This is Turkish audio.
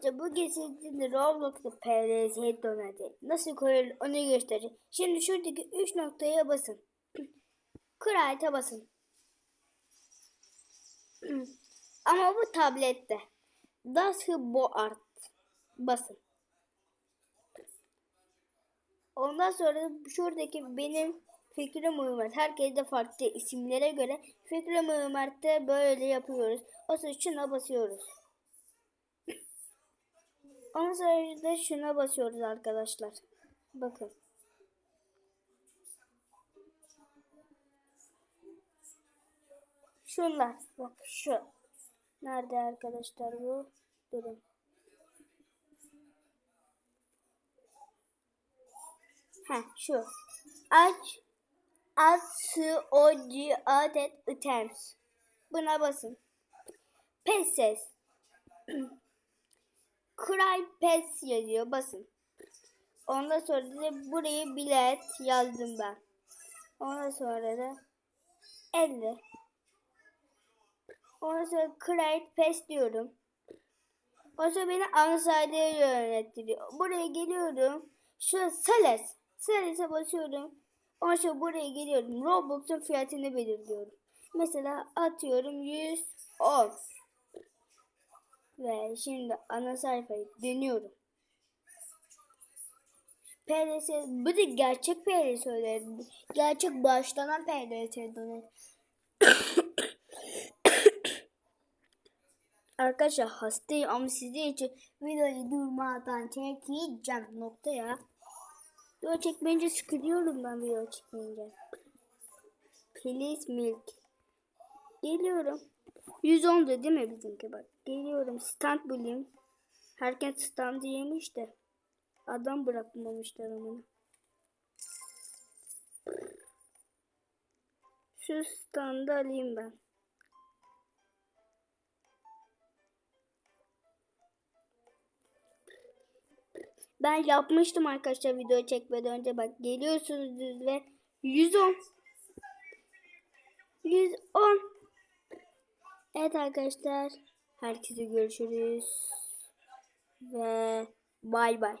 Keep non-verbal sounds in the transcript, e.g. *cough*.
Arkadaşlar bu sizin Roblox'ta PLS donadı. Nasıl koyulur onu göstereceğim. Şimdi şuradaki 3 noktaya basın. *clears throat* Create'e basın. *clears throat* Ama bu tablette. Das Board basın. Ondan sonra şuradaki benim Fikrim Ömer. Herkes de farklı isimlere göre Fikrim Ömer'de böyle yapıyoruz. O şuna basıyoruz. Sonra da şuna basıyoruz arkadaşlar. Bakın. Şunlar. Bak şu. Nerede arkadaşlar bu? Durun. Ha şu. Aç. As oji adet items. Buna basın. Pes ses. *clears throat* Cry pes yazıyor. Basın. Ondan sonra da buraya bilet yazdım ben. Ondan sonra da 50. Ondan sonra create paste diyorum. Ondan sonra beni Ansarya'ya yönettiriyor. Buraya geliyorum. Şu Sales. Sales'e basıyorum. Ondan sonra buraya geliyorum. Roblox'un fiyatını belirliyorum. Mesela atıyorum 110. Ve şimdi ana sayfayı dönüyorum. PLS, bu da gerçek PLS öyle. Gerçek başlanan PLS döner. Arkadaşlar hastayım ama sizin için videoyu durmadan çekeceğim nokta ya. Video çekmeyince sıkılıyorum ben video çekmeyince. Please milk. Geliyorum. 110 da değil mi bizimki bak. Geliyorum stand bulayım. Herkes standı yemiş de. Adam bırakmamışlar onu. Şu standı alayım ben. Ben yapmıştım arkadaşlar video çekmeden önce bak geliyorsunuz düz ve 110 110 Evet arkadaşlar. Herkese görüşürüz. Ve bay bay